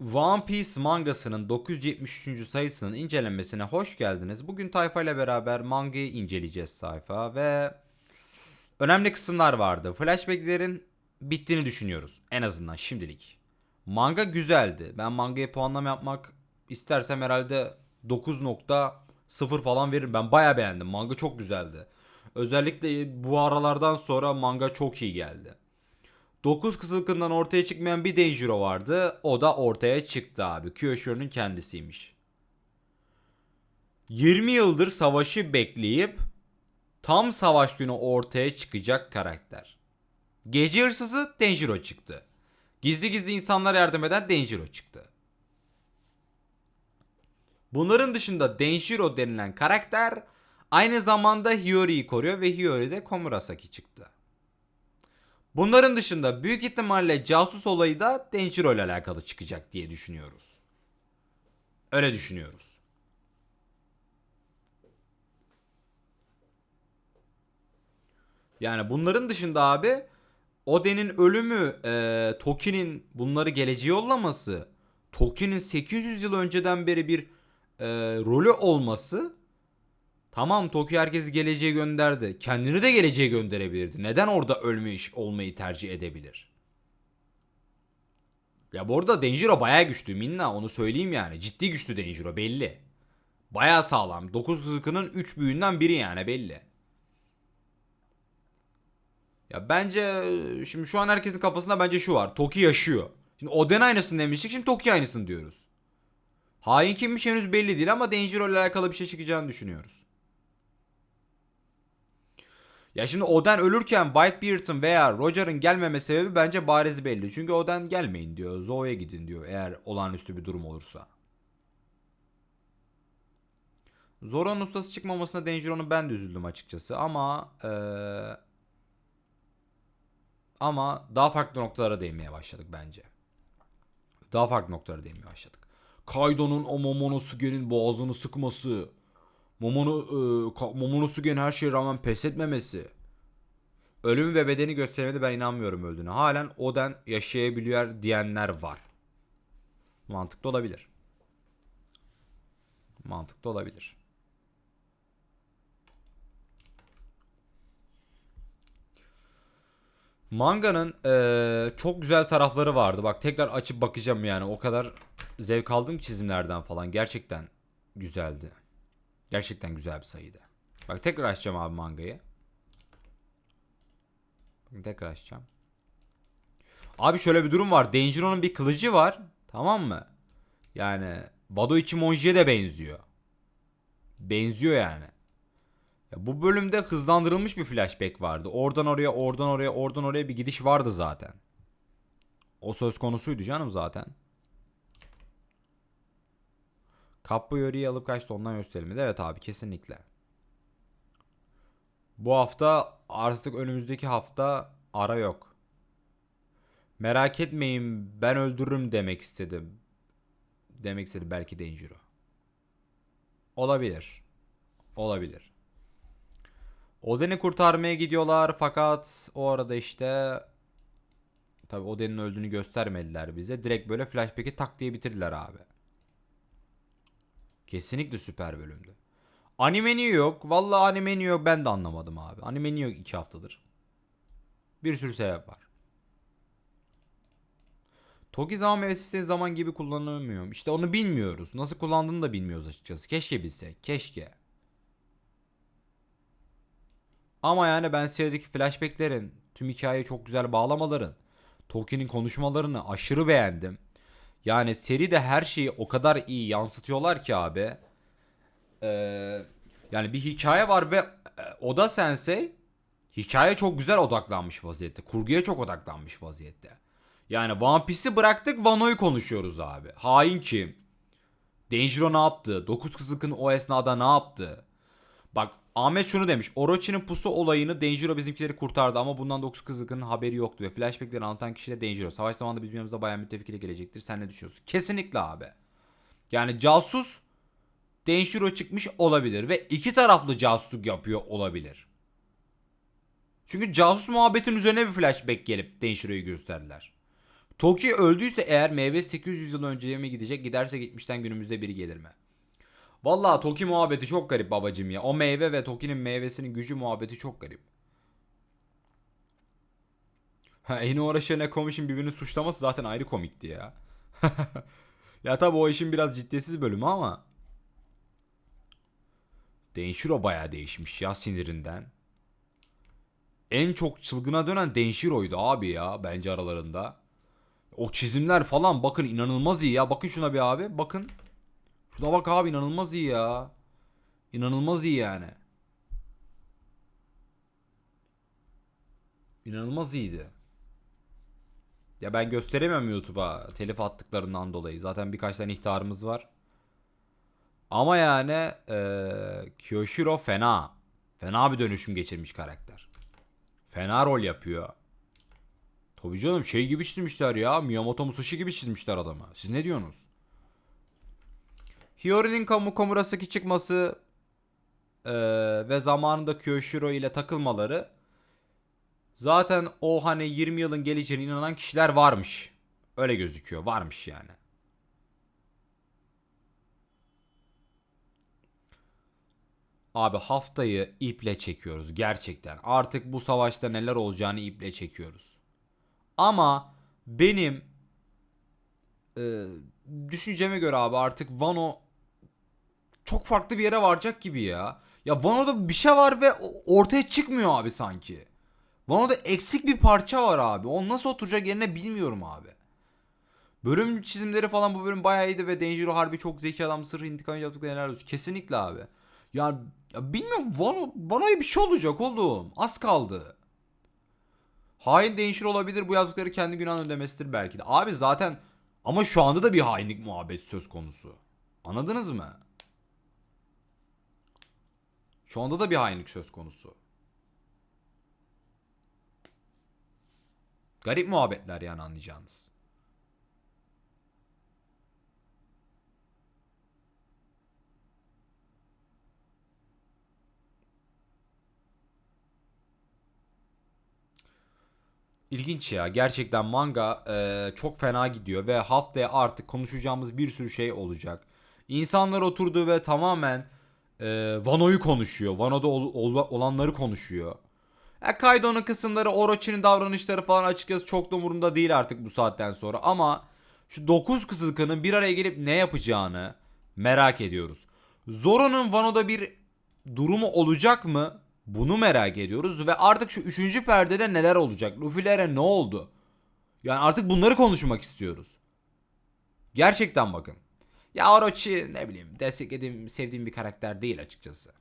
One Piece mangasının 973. sayısının incelenmesine hoş geldiniz. Bugün Tayfa ile beraber mangayı inceleyeceğiz Tayfa ve önemli kısımlar vardı. Flashbacklerin bittiğini düşünüyoruz en azından şimdilik. Manga güzeldi. Ben mangaya puanlama yapmak istersem herhalde 9.0 falan veririm. Ben baya beğendim. Manga çok güzeldi. Özellikle bu aralardan sonra manga çok iyi geldi. 9 kızılkından ortaya çıkmayan bir Denjiro vardı. O da ortaya çıktı abi. Kyosho'nun kendisiymiş. 20 yıldır savaşı bekleyip tam savaş günü ortaya çıkacak karakter. Gece hırsızı Denjiro çıktı. Gizli gizli insanlara yardım eden Denjiro çıktı. Bunların dışında Denjiro denilen karakter aynı zamanda Hiyori'yi koruyor ve Hiyori de Komurasaki çıktı. Bunların dışında büyük ihtimalle casus olayı da Denjiro ile alakalı çıkacak diye düşünüyoruz. Öyle düşünüyoruz. Yani bunların dışında abi Oden'in ölümü, e, Toki'nin bunları geleceğe yollaması, Toki'nin 800 yıl önceden beri bir e, rolü olması Tamam Tokyo herkesi geleceğe gönderdi. Kendini de geleceğe gönderebilirdi. Neden orada ölmüş olmayı tercih edebilir? Ya bu arada Denjiro bayağı güçlü Minna onu söyleyeyim yani. Ciddi güçlü Denjiro belli. Bayağı sağlam. 9 hızıkının 3 büyüğünden biri yani belli. Ya bence şimdi şu an herkesin kafasında bence şu var. Toki yaşıyor. Şimdi Oden aynısını demiştik şimdi Toki aynısını diyoruz. Hain kimmiş henüz belli değil ama Denjiro ile alakalı bir şey çıkacağını düşünüyoruz. Ya şimdi Oden ölürken Whitebeard'ın veya Roger'ın gelmeme sebebi bence bariz belli. Çünkü Oden gelmeyin diyor. Zoe'ye gidin diyor eğer olağanüstü bir durum olursa. Zoro'nun ustası çıkmamasına Denjiro'nun ben de üzüldüm açıkçası ama eee, ama daha farklı noktalara değinmeye başladık bence. Daha farklı noktalara değinmeye başladık. Kaido'nun o Momonosuke'nin boğazını sıkması, Momono, e, Momonosuke'nin her şeye rağmen pes etmemesi. Ölüm ve bedeni göstermedi ben inanmıyorum öldüğüne. Halen Oden yaşayabiliyor diyenler var. Mantıklı olabilir. Mantıklı olabilir. Manganın eee, çok güzel tarafları vardı. Bak tekrar açıp bakacağım yani. O kadar zevk aldım çizimlerden falan. Gerçekten güzeldi. Gerçekten güzel bir sayıydı. Bak tekrar açacağım abi mangayı. Bakın tekrar açacağım. Abi şöyle bir durum var. Denjiro'nun bir kılıcı var. Tamam mı? Yani Vado Ichimonji'ye de benziyor. Benziyor yani. Ya bu bölümde hızlandırılmış bir flashback vardı. Oradan oraya, oradan oraya, oradan oraya bir gidiş vardı zaten. O söz konusuydu canım zaten. Kappa yöreyi alıp kaçtı ondan gösterilmedi. Evet abi kesinlikle. Bu hafta artık önümüzdeki hafta ara yok. Merak etmeyin ben öldürürüm demek istedim. Demek istedi belki Denjiro. Olabilir. Olabilir. Oden'i kurtarmaya gidiyorlar fakat o arada işte tabi Oden'in öldüğünü göstermediler bize. Direkt böyle flashback'i tak diye bitirdiler abi. Kesinlikle süper bölümdü. Anime niye yok? Vallahi anime niye yok ben de anlamadım abi. Anime niye yok 2 haftadır? Bir sürü sebep var. Toki zaman mevsimi zaman gibi kullanılmıyor. İşte onu bilmiyoruz. Nasıl kullandığını da bilmiyoruz açıkçası. Keşke bilsek. Keşke. Ama yani ben serideki flashbacklerin, tüm hikayeyi çok güzel bağlamaların, Toki'nin konuşmalarını aşırı beğendim. Yani seride her şeyi o kadar iyi yansıtıyorlar ki abi. Ee, yani bir hikaye var ve e, Oda Sensei hikaye çok güzel odaklanmış vaziyette. Kurguya çok odaklanmış vaziyette. Yani One Piece'i bıraktık Wano'yu konuşuyoruz abi. Hain kim? Denjiro ne yaptı? Dokuz Kızılkın o esnada ne yaptı? Bak Ahmet şunu demiş. Orochi'nin pusu olayını Denjiro bizimkileri kurtardı ama bundan 9 kızılkının haberi yoktu ve flashbackleri anlatan kişi de Denjiro. Savaş zamanında bizim yanımıza bayağı müttefik ile gelecektir. Sen ne düşünüyorsun? Kesinlikle abi. Yani casus Denjiro çıkmış olabilir ve iki taraflı casusluk yapıyor olabilir. Çünkü casus muhabbetin üzerine bir flashback gelip Denshiro'yu gösterdiler. Toki öldüyse eğer meyve 800 yıl önceye mi gidecek giderse gitmişten günümüzde biri gelir mi? Vallahi Toki muhabbeti çok garip babacım ya. O meyve ve Toki'nin meyvesinin gücü muhabbeti çok garip. Ha, Eno Araş'a ne komişin birbirini suçlaması zaten ayrı komikti ya. ya tabi o işin biraz ciddiyetsiz bölümü ama. Denshiro bayağı değişmiş ya sinirinden. En çok çılgına dönen Denshiro'ydu abi ya bence aralarında. O çizimler falan bakın inanılmaz iyi ya. Bakın şuna bir abi. Bakın. Şuna bak abi inanılmaz iyi ya. İnanılmaz iyi yani. İnanılmaz iyiydi. Ya ben gösteremiyorum YouTube'a telif attıklarından dolayı. Zaten birkaç tane ihtarımız var. Ama yani eee Kyoshiro fena. Fena bir dönüşüm geçirmiş karakter. Fena rol yapıyor. Tabii canım şey gibi çizmişler ya. Miyamoto Musashi gibi çizmişler adamı. Siz ne diyorsunuz? Hiyori'nin Kamu Komurasaki çıkması eee, ve zamanında Kyoshiro ile takılmaları zaten o hani 20 yılın geleceğine inanan kişiler varmış. Öyle gözüküyor. Varmış yani. Abi haftayı iple çekiyoruz gerçekten. Artık bu savaşta neler olacağını iple çekiyoruz. Ama benim e, düşünceme göre abi artık Vano çok farklı bir yere varacak gibi ya. Ya Vano'da bir şey var ve ortaya çıkmıyor abi sanki. Vano'da eksik bir parça var abi. O nasıl oturacak yerine bilmiyorum abi. Bölüm çizimleri falan bu bölüm bayağı iyiydi ve Denjiro harbi çok zeki adam sırf intikam yaptıkları helal olsun. Kesinlikle abi. Ya, ya bilmiyorum Vano, Vano'ya bir şey olacak oğlum. Az kaldı. Hain Denjiro olabilir bu yaptıkları kendi günahını ödemesidir belki de. Abi zaten ama şu anda da bir hainlik muhabbet söz konusu. Anladınız mı? Şu anda da bir hainlik söz konusu. Garip muhabbetler yani anlayacağınız. İlginç ya. Gerçekten manga e, çok fena gidiyor ve haftaya artık konuşacağımız bir sürü şey olacak. İnsanlar oturdu ve tamamen e, Vano'yu konuşuyor. Vano'da ol- ol- olanları konuşuyor. Ya Kaido'nun kısımları, Orochi'nin davranışları falan açıkçası çok da umurumda değil artık bu saatten sonra. Ama şu 9 kızılkanın bir araya gelip ne yapacağını merak ediyoruz. Zoro'nun Wano'da bir durumu olacak mı? Bunu merak ediyoruz ve artık şu 3. perdede neler olacak? Luffy'lere ne oldu? Yani artık bunları konuşmak istiyoruz. Gerçekten bakın. Ya Orochi ne bileyim desteklediğim, sevdiğim bir karakter değil açıkçası.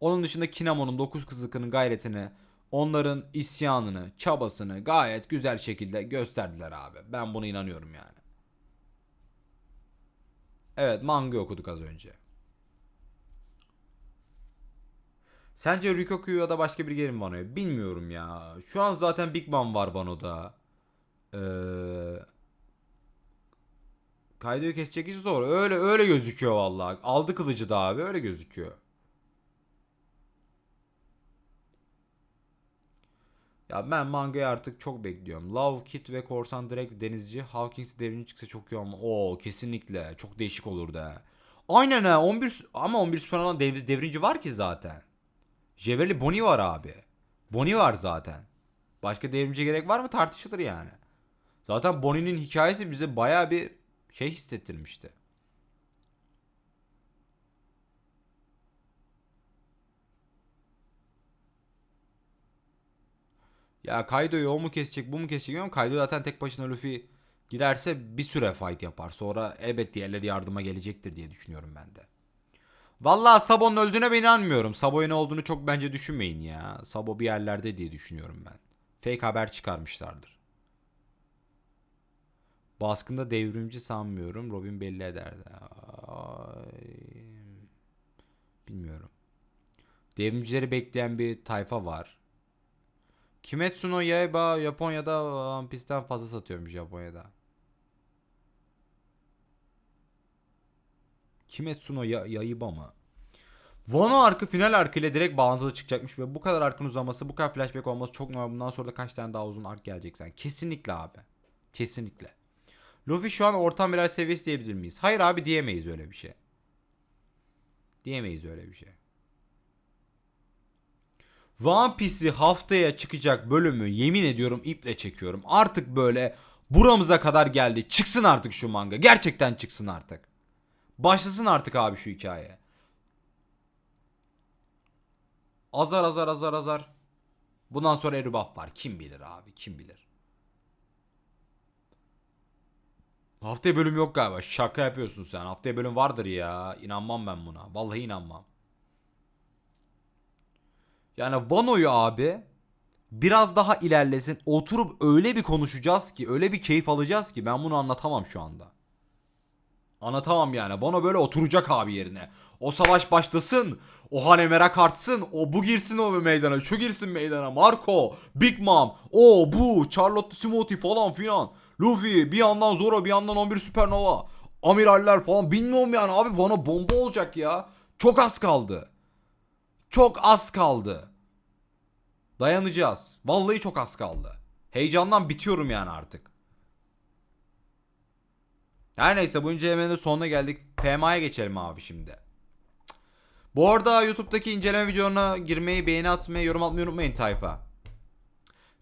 Onun dışında Kinamo'nun 9 kızılkının gayretini, onların isyanını, çabasını gayet güzel şekilde gösterdiler abi. Ben buna inanıyorum yani. Evet manga okuduk az önce. Sence Rikoku'yu ya da başka bir gelir mi Wano'ya? Bilmiyorum ya. Şu an zaten Big Mom var Wano'da. Ee, Kaido'yu kesecek iş zor. Öyle öyle gözüküyor vallahi. Aldı kılıcı da abi öyle gözüküyor. Ya ben mangayı artık çok bekliyorum. Love Kid ve Korsan direkt denizci. Hawkins devrimci çıksa çok iyi ama. Oo kesinlikle. Çok değişik olurdu ha. Aynen ha. 11 s- ama 11 Süperman dev, devrimci var ki zaten. Jeveli Bonnie var abi. Bonnie var zaten. Başka devrimci gerek var mı tartışılır yani. Zaten Bonnie'nin hikayesi bize baya bir şey hissettirmişti. Ya Kaido'yu o mu kesecek bu mu kesecek bilmiyorum. Kaido zaten tek başına Luffy giderse bir süre fight yapar. Sonra elbet diğerleri yardıma gelecektir diye düşünüyorum ben de. Vallahi Sabo'nun öldüğüne ben inanmıyorum. Sabo'ya ne olduğunu çok bence düşünmeyin ya. Sabo bir yerlerde diye düşünüyorum ben. Fake haber çıkarmışlardır. Baskında devrimci sanmıyorum. Robin belli ederdi. Bilmiyorum. Devrimcileri bekleyen bir tayfa var. Kimetsu no Yaiba Japonya'da One Piece'ten fazla satıyormuş Japonya'da. Kimetsu no Ya- Yaiba mı? Wano arkı final arkı ile direkt bağlantılı çıkacakmış ve bu kadar arkın uzaması, bu kadar flashback olması çok normal. Bundan sonra da kaç tane daha uzun ark gelecek sen. Kesinlikle abi. Kesinlikle. Luffy şu an ortam biraz seviyesi diyebilir miyiz? Hayır abi diyemeyiz öyle bir şey. Diyemeyiz öyle bir şey. One Piece'i haftaya çıkacak bölümü yemin ediyorum iple çekiyorum. Artık böyle buramıza kadar geldi. Çıksın artık şu manga. Gerçekten çıksın artık. Başlasın artık abi şu hikaye. Azar azar azar azar. Bundan sonra Erubaf var. Kim bilir abi kim bilir. Haftaya bölüm yok galiba. Şaka yapıyorsun sen. Haftaya bölüm vardır ya. İnanmam ben buna. Vallahi inanmam. Yani Vano'yu abi biraz daha ilerlesin. Oturup öyle bir konuşacağız ki, öyle bir keyif alacağız ki ben bunu anlatamam şu anda. Anlatamam yani. Vano böyle oturacak abi yerine. O savaş başlasın. O hane merak artsın. O bu girsin o meydana. Şu girsin meydana. Marco, Big Mom, o bu, Charlotte Timothy falan filan. Luffy, bir yandan Zoro, bir yandan 11 Supernova. Amiraller falan bilmiyorum yani abi Vano bomba olacak ya. Çok az kaldı. Çok az kaldı. Dayanacağız. Vallahi çok az kaldı. Heyecandan bitiyorum yani artık. Her neyse bu incelemenin de sonuna geldik. FMA'ya geçelim abi şimdi. Bu arada YouTube'daki inceleme videolarına girmeyi, beğeni atmayı, yorum atmayı unutmayın tayfa.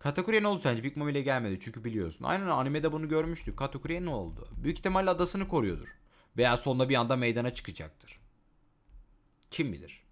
Katakuri'ye ne oldu sence? Big Mom ile gelmedi çünkü biliyorsun. Aynen animede bunu görmüştük. Katakuri'ye ne oldu? Büyük ihtimalle adasını koruyordur. Veya sonunda bir anda meydana çıkacaktır. Kim bilir?